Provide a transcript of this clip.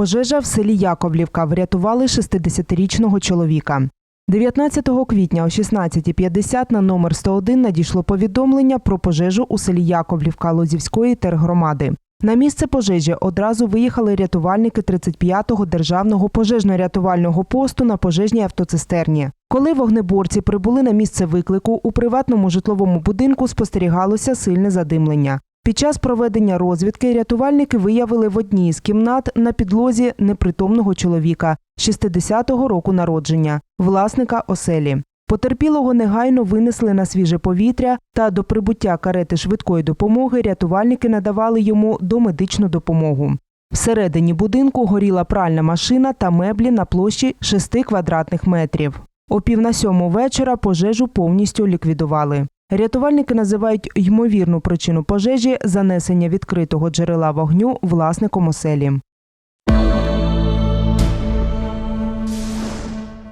Пожежа в селі Яковлівка врятували 60-річного чоловіка. 19 квітня о 16.50 на номер 101 надійшло повідомлення про пожежу у селі Яковлівка Лозівської тергромади. На місце пожежі одразу виїхали рятувальники 35-го державного пожежно-рятувального посту на пожежній автоцистерні. Коли вогнеборці прибули на місце виклику, у приватному житловому будинку спостерігалося сильне задимлення. Під час проведення розвідки рятувальники виявили в одній з кімнат на підлозі непритомного чоловіка 60-го року народження, власника оселі. Потерпілого негайно винесли на свіже повітря та до прибуття карети швидкої допомоги рятувальники надавали йому домедичну допомогу. Всередині будинку горіла пральна машина та меблі на площі 6 квадратних метрів. О пів на сьому вечора пожежу повністю ліквідували. Рятувальники називають ймовірну причину пожежі занесення відкритого джерела вогню власником оселі.